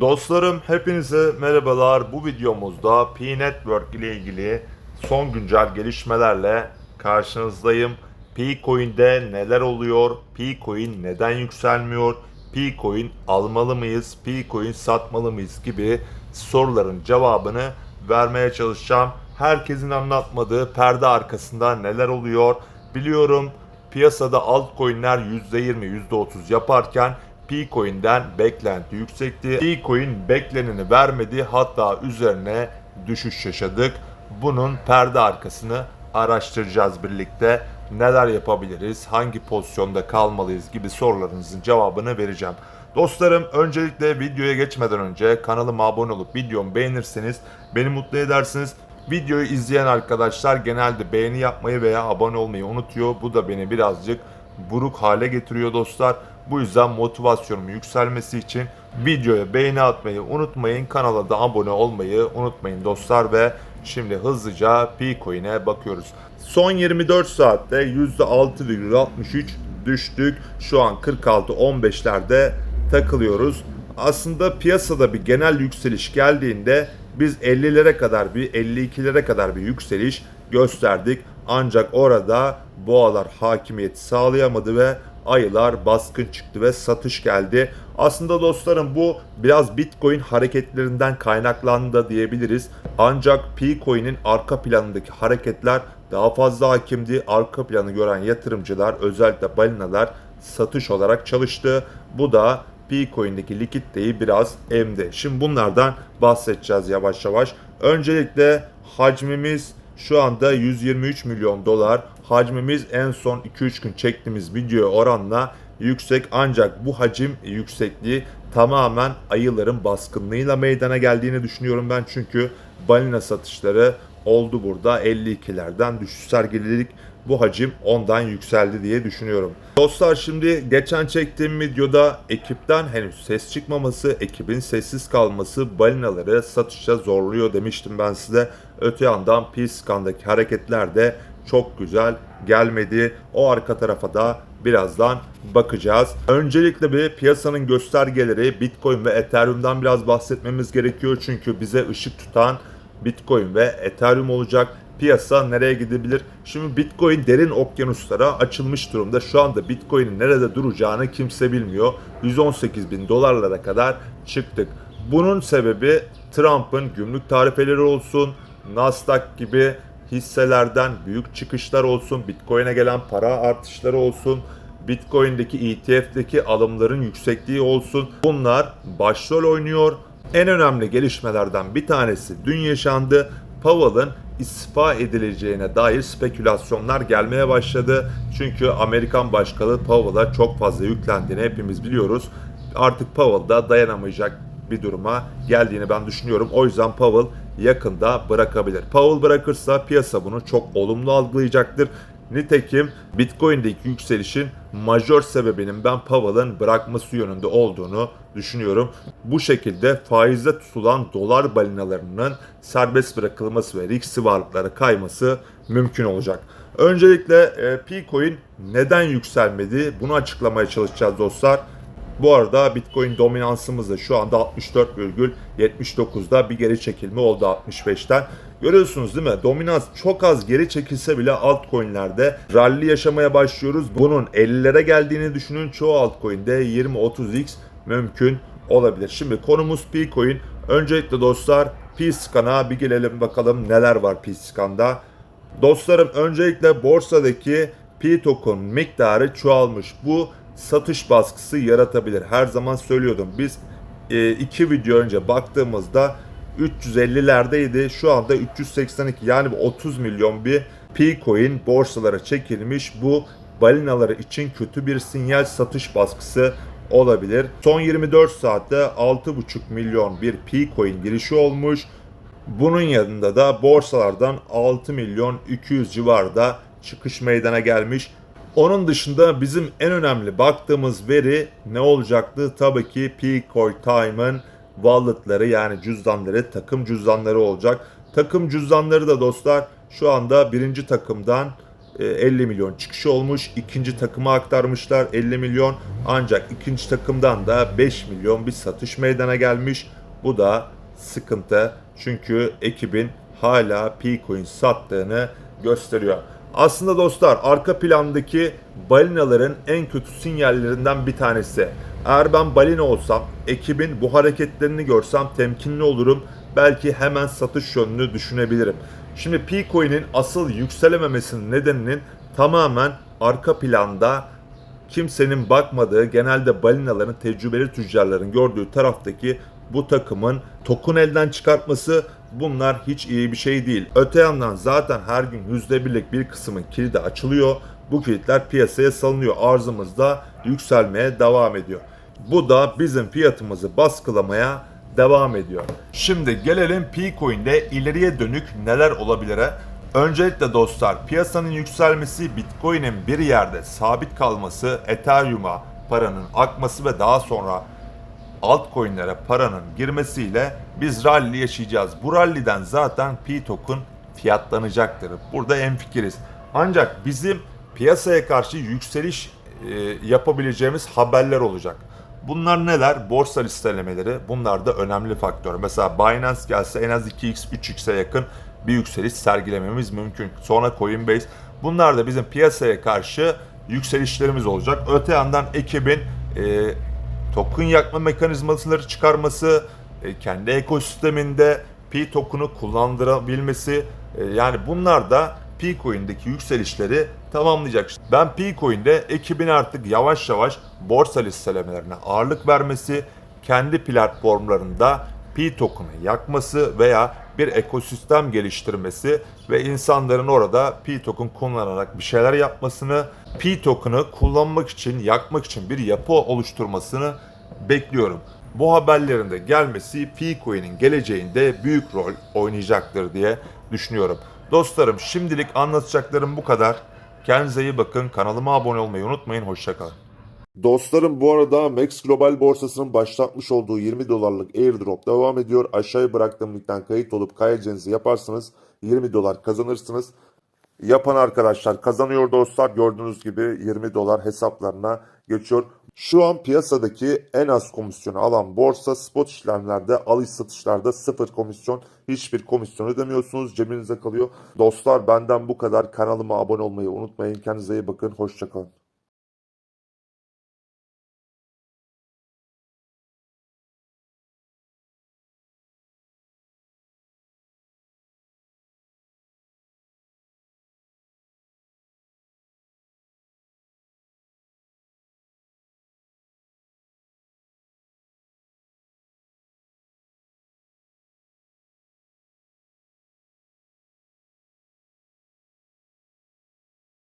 Dostlarım hepinize merhabalar. Bu videomuzda P-Network ile ilgili son güncel gelişmelerle karşınızdayım. P-Coin'de neler oluyor? P-Coin neden yükselmiyor? P-Coin almalı mıyız? P-Coin satmalı mıyız? gibi soruların cevabını vermeye çalışacağım. Herkesin anlatmadığı perde arkasında neler oluyor? Biliyorum piyasada altcoin'ler %20, %30 yaparken P-Coin'den beklenti yüksekti. P-Coin bekleneni vermedi hatta üzerine düşüş yaşadık. Bunun perde arkasını araştıracağız birlikte. Neler yapabiliriz, hangi pozisyonda kalmalıyız gibi sorularınızın cevabını vereceğim. Dostlarım öncelikle videoya geçmeden önce kanalıma abone olup videomu beğenirseniz beni mutlu edersiniz. Videoyu izleyen arkadaşlar genelde beğeni yapmayı veya abone olmayı unutuyor. Bu da beni birazcık buruk hale getiriyor dostlar. Bu yüzden motivasyonumun yükselmesi için videoya beğeni atmayı unutmayın. Kanala da abone olmayı unutmayın dostlar ve şimdi hızlıca P-Coin'e bakıyoruz. Son 24 saatte %6,63 düştük. Şu an 46-15'lerde takılıyoruz. Aslında piyasada bir genel yükseliş geldiğinde biz 50'lere kadar bir 52'lere kadar bir yükseliş gösterdik. Ancak orada boğalar hakimiyeti sağlayamadı ve ayılar baskın çıktı ve satış geldi. Aslında dostlarım bu biraz Bitcoin hareketlerinden kaynaklandı da diyebiliriz. Ancak P-Coin'in arka planındaki hareketler daha fazla hakimdi. Arka planı gören yatırımcılar özellikle balinalar satış olarak çalıştı. Bu da P-Coin'deki likiditeyi biraz emdi. Şimdi bunlardan bahsedeceğiz yavaş yavaş. Öncelikle hacmimiz şu anda 123 milyon dolar. Hacmimiz en son 2-3 gün çektiğimiz videoya oranla yüksek ancak bu hacim yüksekliği tamamen ayıların baskınlığıyla meydana geldiğini düşünüyorum ben çünkü balina satışları oldu burada 52'lerden düşüş sergiledik bu hacim ondan yükseldi diye düşünüyorum. Dostlar şimdi geçen çektiğim videoda ekipten henüz ses çıkmaması, ekibin sessiz kalması balinaları satışa zorluyor demiştim ben size. Öte yandan Piskan'daki hareketler de çok güzel gelmedi. O arka tarafa da birazdan bakacağız. Öncelikle bir piyasanın göstergeleri Bitcoin ve Ethereum'dan biraz bahsetmemiz gerekiyor. Çünkü bize ışık tutan Bitcoin ve Ethereum olacak. Piyasa nereye gidebilir? Şimdi Bitcoin derin okyanuslara açılmış durumda. Şu anda Bitcoin'in nerede duracağını kimse bilmiyor. 118 bin dolarlara kadar çıktık. Bunun sebebi Trump'ın gümrük tarifeleri olsun, Nasdaq gibi hisselerden büyük çıkışlar olsun, Bitcoin'e gelen para artışları olsun, Bitcoin'deki ETF'deki alımların yüksekliği olsun. Bunlar başrol oynuyor. En önemli gelişmelerden bir tanesi dün yaşandı. Powell'ın istifa edileceğine dair spekülasyonlar gelmeye başladı. Çünkü Amerikan Başkanı Powell'a çok fazla yüklendiğini hepimiz biliyoruz. Artık Powell da dayanamayacak bir duruma geldiğini ben düşünüyorum. O yüzden Powell yakında bırakabilir. Powell bırakırsa piyasa bunu çok olumlu algılayacaktır. Nitekim Bitcoin'deki yükselişin majör sebebinin ben Powell'ın bırakması yönünde olduğunu düşünüyorum. Bu şekilde faizde tutulan dolar balinalarının serbest bırakılması ve riskli varlıklara kayması mümkün olacak. Öncelikle e, P-Coin neden yükselmedi bunu açıklamaya çalışacağız dostlar. Bu arada Bitcoin dominansımız da şu anda 64,79'da bir geri çekilme oldu 65'ten. Görüyorsunuz değil mi? Dominans çok az geri çekilse bile altcoin'lerde rally yaşamaya başlıyoruz. Bunun 50'lere geldiğini düşünün. Çoğu altcoin'de 20-30x mümkün olabilir. Şimdi konumuz P-Coin. Öncelikle dostlar P-Scan'a bir gelelim bakalım neler var P-Scan'da. Dostlarım öncelikle borsadaki P-Token miktarı çoğalmış. Bu satış baskısı yaratabilir. Her zaman söylüyordum. Biz e, iki video önce baktığımızda 350'lerdeydi. Şu anda 382 yani 30 milyon bir P-Coin borsalara çekilmiş. Bu balinaları için kötü bir sinyal satış baskısı olabilir. Son 24 saatte 6,5 milyon bir P-Coin girişi olmuş. Bunun yanında da borsalardan 6 milyon 200 civarda çıkış meydana gelmiş. Onun dışında bizim en önemli baktığımız veri ne olacaktı? Tabii ki P-Coin Time'ın walletları yani cüzdanları, takım cüzdanları olacak. Takım cüzdanları da dostlar şu anda birinci takımdan e, 50 milyon çıkışı olmuş. İkinci takıma aktarmışlar 50 milyon. Ancak ikinci takımdan da 5 milyon bir satış meydana gelmiş. Bu da sıkıntı. Çünkü ekibin hala P-Coin sattığını gösteriyor. Aslında dostlar arka plandaki balinaların en kötü sinyallerinden bir tanesi. Eğer ben balina olsam, ekibin bu hareketlerini görsem temkinli olurum. Belki hemen satış yönünü düşünebilirim. Şimdi P-Coin'in asıl yükselememesinin nedeninin tamamen arka planda kimsenin bakmadığı, genelde balinaların, tecrübeli tüccarların gördüğü taraftaki bu takımın token elden çıkartması bunlar hiç iyi bir şey değil. Öte yandan zaten her gün %1'lik bir kısmın kilidi açılıyor. Bu kilitler piyasaya salınıyor. Arzımız da yükselmeye devam ediyor. Bu da bizim fiyatımızı baskılamaya devam ediyor. Şimdi gelelim P-Coin'de ileriye dönük neler olabilire. Öncelikle dostlar piyasanın yükselmesi, Bitcoin'in bir yerde sabit kalması, Ethereum'a paranın akması ve daha sonra altcoin'lere paranın girmesiyle biz rally yaşayacağız. Bu rally'den zaten P-Token fiyatlanacaktır. Burada enfikiriz. Ancak bizim piyasaya karşı yükseliş e, yapabileceğimiz haberler olacak. Bunlar neler? Borsa listelemeleri. Bunlar da önemli faktör. Mesela Binance gelse en az 2x, 3x'e yakın bir yükseliş sergilememiz mümkün. Sonra Coinbase. Bunlar da bizim piyasaya karşı yükselişlerimiz olacak. Öte yandan ekibin e, token yakma mekanizmaları çıkarması, e, kendi ekosisteminde P token'u kullandırabilmesi e, yani bunlar da P-Coin'deki yükselişleri tamamlayacak. Ben P-Coin'de ekibin artık yavaş yavaş borsa listelemelerine ağırlık vermesi, kendi platformlarında P token'ı yakması veya bir ekosistem geliştirmesi ve insanların orada P token kullanarak bir şeyler yapmasını, P token'ı kullanmak için, yakmak için bir yapı oluşturmasını bekliyorum. Bu haberlerin de gelmesi P-Coin'in geleceğinde büyük rol oynayacaktır diye düşünüyorum. Dostlarım şimdilik anlatacaklarım bu kadar. Kendinize iyi bakın. Kanalıma abone olmayı unutmayın. Hoşçakalın. Dostlarım bu arada Max Global borsasının başlatmış olduğu 20 dolarlık airdrop devam ediyor. Aşağıya bıraktığım linkten kayıt olup kaydedeceğinizi yaparsanız 20 dolar kazanırsınız. Yapan arkadaşlar kazanıyor dostlar. Gördüğünüz gibi 20 dolar hesaplarına geçiyor. Şu an piyasadaki en az komisyonu alan borsa spot işlemlerde alış satışlarda sıfır komisyon hiçbir komisyon ödemiyorsunuz cebinize kalıyor. Dostlar benden bu kadar kanalıma abone olmayı unutmayın kendinize iyi bakın hoşçakalın.